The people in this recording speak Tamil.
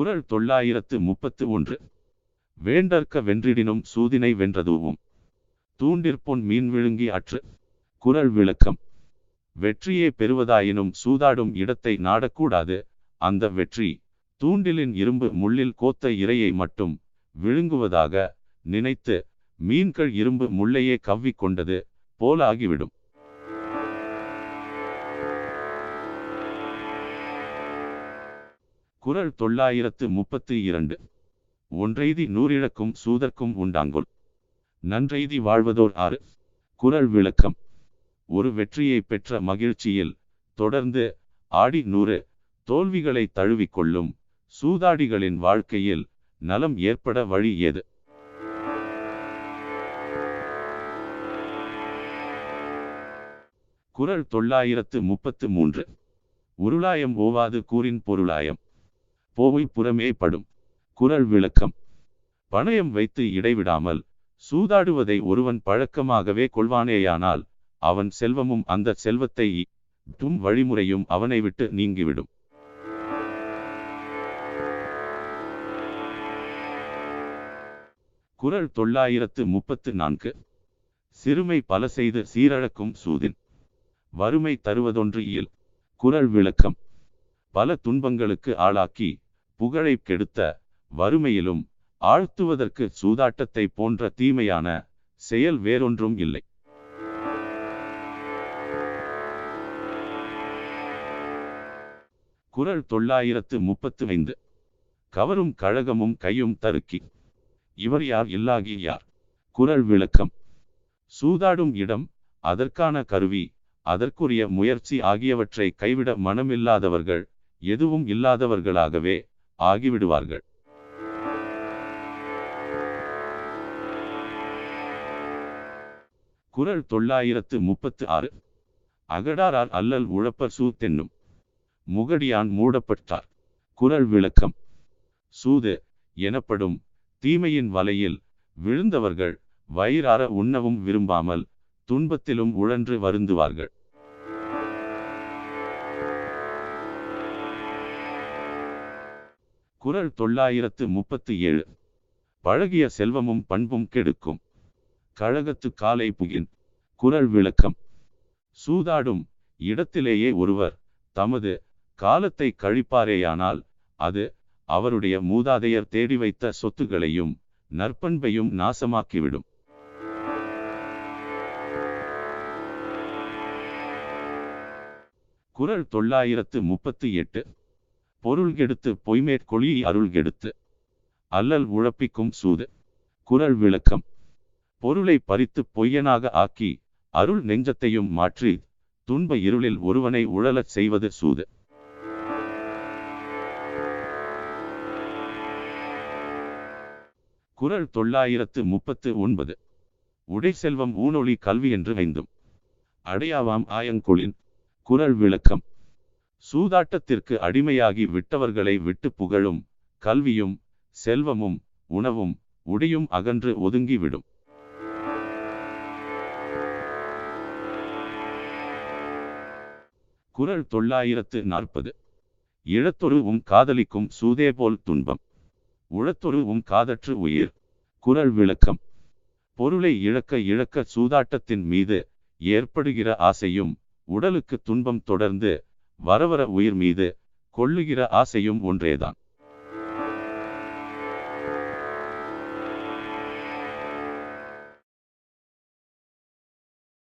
குரல் தொள்ளாயிரத்து முப்பத்து ஒன்று. வேண்டற்க வென்றிடினும் சூதினை வென்றதுவும் தூண்டிற்பொன் மீன் விழுங்கி அற்று. குரல் விளக்கம். வெற்றியே பெறுவதாயினும் சூதாடும் இடத்தை நாடக்கூடாது. அந்த வெற்றி தூண்டிலின் இரும்பு முள்ளில் கோத்த இரையை மட்டும் விழுங்குவதாக நினைத்து மீன்கள் இரும்பு முள்ளையே கவ்விக்கொண்டது கொண்டது போலாகிவிடும். குறள் தொள்ளாயிரத்து முப்பத்து இரண்டு. ஒன்றெய்தி நூறிழக்கும் சூதர்க்கும் உண்டாங்கொல் நன்றெய்தி வாழ்வதோர் ஆறு. குரல் விளக்கம். ஒரு வெற்றியை பெற்ற மகிழ்ச்சியில் தொடர்ந்து ஆடி நூறு. தோல்விகளை தழுவிக்கொள்ளும் சூதாடிகளின் வாழ்க்கையில் நலம் ஏற்பட வழி ஏது? குறள் தொள்ளாயிரத்து முப்பத்து மூன்று. உருளாயம் ஓவாது கூறின் பொருளாயம். போவை புறமே படும். குரல் விளக்கம். பணயம் வைத்து இடைவிடாமல் சூதாடுவதை ஒருவன் பழக்கமாகவே கொள்வானேயானால் அவன் செல்வமும் அந்த செல்வத்தை டும் வழிமுறையும் அவனை விட்டு நீங்கிவிடும். குரல் தொள்ளாயிரத்து முப்பத்து நான்கு. சிறுமை பல செய்து சீரழக்கும் சூதின். வறுமை தருவதொன்று இயல். குரல் விளக்கம். பல துன்பங்களுக்கு ஆளாக்கி புகழை கெடுத்த வறுமையிலும் ஆழ்த்துவதற்கு சூதாட்டத்தை போன்ற தீமையான செயல் வேறொன்றும் இல்லை. குரல் தொள்ளாயிரத்து முப்பத்து ஐந்து கவரும் கழகமும் கையும் தருக்கி. இவர் யார்? இல்லாகி யார்? குறள் விளக்கம். சூதாடும் இடம் அதற்கான கருவி அதற்குரிய முயற்சி ஆகியவற்றை கைவிட மனமில்லாதவர்கள் எதுவும் இல்லாதவர்களாகவே ஆகிவிடுவார்கள். குரல் தொள்ளாயிரத்து முப்பத்து ஆறு. அகடாரார் அல்லல் உழப்பர் சூ தென்னும் முகடியான் மூடப்பட்டார். குரல் விளக்கம். சூது எனப்படும் தீமையின் வலையில் விழுந்தவர்கள் வயிறார உண்ணவும் விரும்பாமல் துன்பத்திலும் உழன்று வருந்துவார்கள். குறள் தொள்ளாயிரத்து முப்பத்து ஏழு. பழகிய செல்வமும் பண்பும் கெடுக்கும். கழகத்து காலை புகின். குரல் விளக்கம். சூதாடும் இடத்திலேயே ஒருவர் தமது காலத்தை கழிப்பாரேயானால் அது அவருடைய மூதாதையர் தேடி வைத்த சொத்துகளையும் நற்பண்பையும் நாசமாக்கிவிடும். குறள் தொள்ளாயிரத்து முப்பத்து எட்டு. பொருள் கெடுத்து பொய்மேற்கொழி அருள் கெடுத்து. அல்லல் உழப்பிக்கும் சூது. குரல் விளக்கம். பொருளை பறித்து பொய்யனாக ஆக்கி அருள் நெஞ்சத்தையும் மாற்றி துன்ப இருளில் ஒருவனை உழலச் செய்வது சூது. குறள் தொள்ளாயிரத்து முப்பத்து ஒன்பது. உடை செல்வம் ஊனொளி கல்வி என்று ஐந்தும். அடையாவாம் ஆயங்கொளின். குறள் விளக்கம். சூதாட்டத்திற்கு அடிமையாகி விட்டவர்களை விட்டு புகழும் கல்வியும் செல்வமும் உணவும் உடையும் அகன்று ஒதுங்கிவிடும். குறள் தொள்ளாயிரத்து நாற்பது. இழத்தொருவும் காதலிக்கும் சூதேபோல் துன்பம். உழத்தொருவும் காதற்று உயிர். குறள் விளக்கம். பொருளை இழக்க இழக்க சூதாட்டத்தின் மீது ஏற்படுகிற ஆசையும் உடலுக்கு துன்பம் தொடர்ந்து வரவர உயிர் மீது கொள்ளுகிற ஆசையும் ஒன்றேதான்.